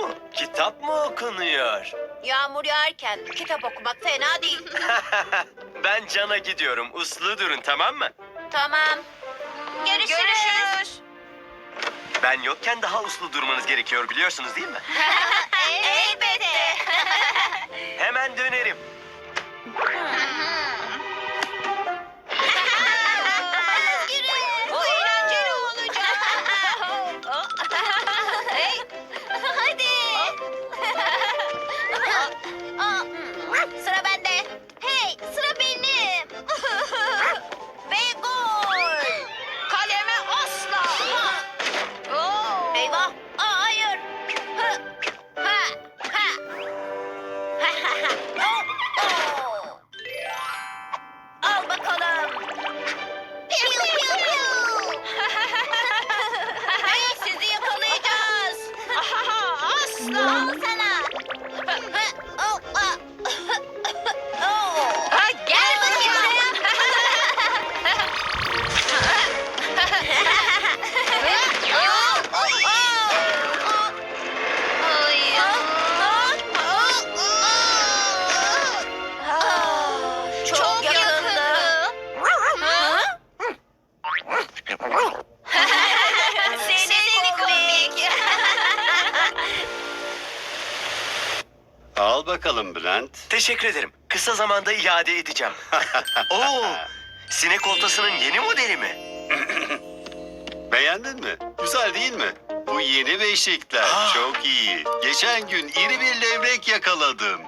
Mu? Kitap mı okunuyor? Yağmur yağarken kitap okumak fena değil. ben Can'a gidiyorum. Uslu durun tamam mı? tamam. Görüşürüz. Ben yokken daha uslu durmanız gerekiyor biliyorsunuz değil mi? bakalım Bülent. Teşekkür ederim. Kısa zamanda iade edeceğim. Oo, sinek oltasının yeni modeli mi? Beğendin mi? Güzel değil mi? Bu yeni beşikler. Ah. Çok iyi. Geçen gün iri bir levrek yakaladım.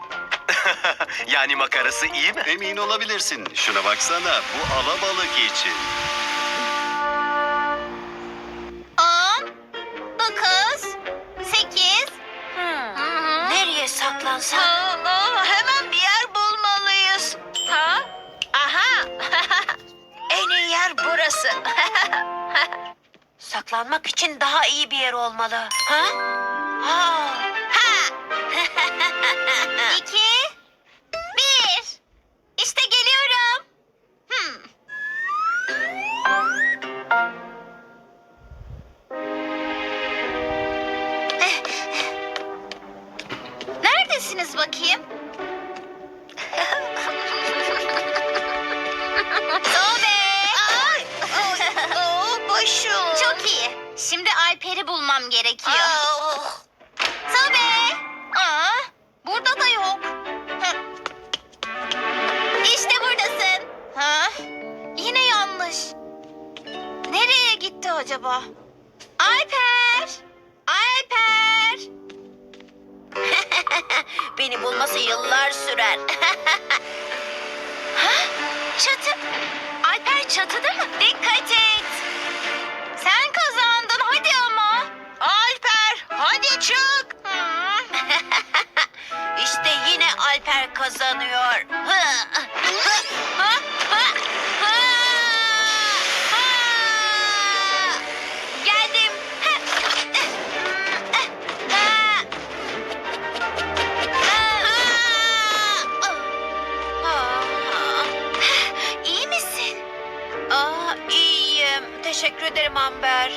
yani makarası iyi mi? Emin olabilirsin. Şuna baksana. Bu alabalık için. On, dokuz, Nereye saklansak? hemen bir yer bulmalıyız. Ha? Aha. en iyi yer burası. Saklanmak için daha iyi bir yer olmalı. Ha? Ha. Ha. Gerekiyor. Sobe! Aa, burada da yok. İşte buradasın. Ha? Yine yanlış. Nereye gitti acaba? Alper! Alper! Beni bulması yıllar sürer. ha? Çatı. Alper çatıda mı? Dikkat et. Sen kazandın kazanıyor. Geldim. İyi misin? Aa, iyiyim. Teşekkür ederim Amber.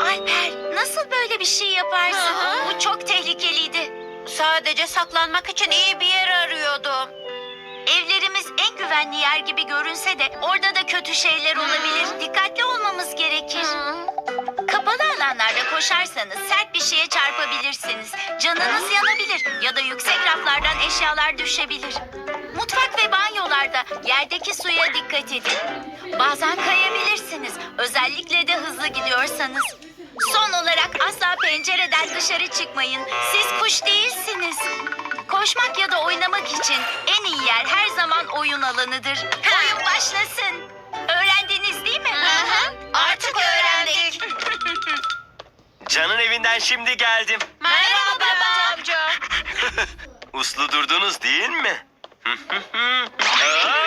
Alper, nasıl böyle bir şey yaparsın? Bu çok tehlikeliydi. Sadece saklanmak için iyi bir yer arıyordum. Evlerimiz en güvenli yer gibi görünse de orada da kötü şeyler olabilir. Dikkatli olmamız gerekir. Kapalı alanlarda koşarsanız sert bir şeye çarpabilirsiniz. Canınız yanabilir ya da yüksek raflardan eşyalar düşebilir. Mutfak ve banyolarda yerdeki suya dikkat edin. Bazen kayabilirsiniz. Özellikle de hızlı gidiyorsanız. Son olarak asla pencereden dışarı çıkmayın. Siz kuş değilsiniz. Koşmak ya da oynamak için en iyi yer her zaman oyun alanıdır. Oyun başlasın. Öğrendiniz değil mi? Artık öğrendik. Can'ın evinden şimdi geldim. Merhaba baba amca. Uslu durdunuz değil mi? Aa!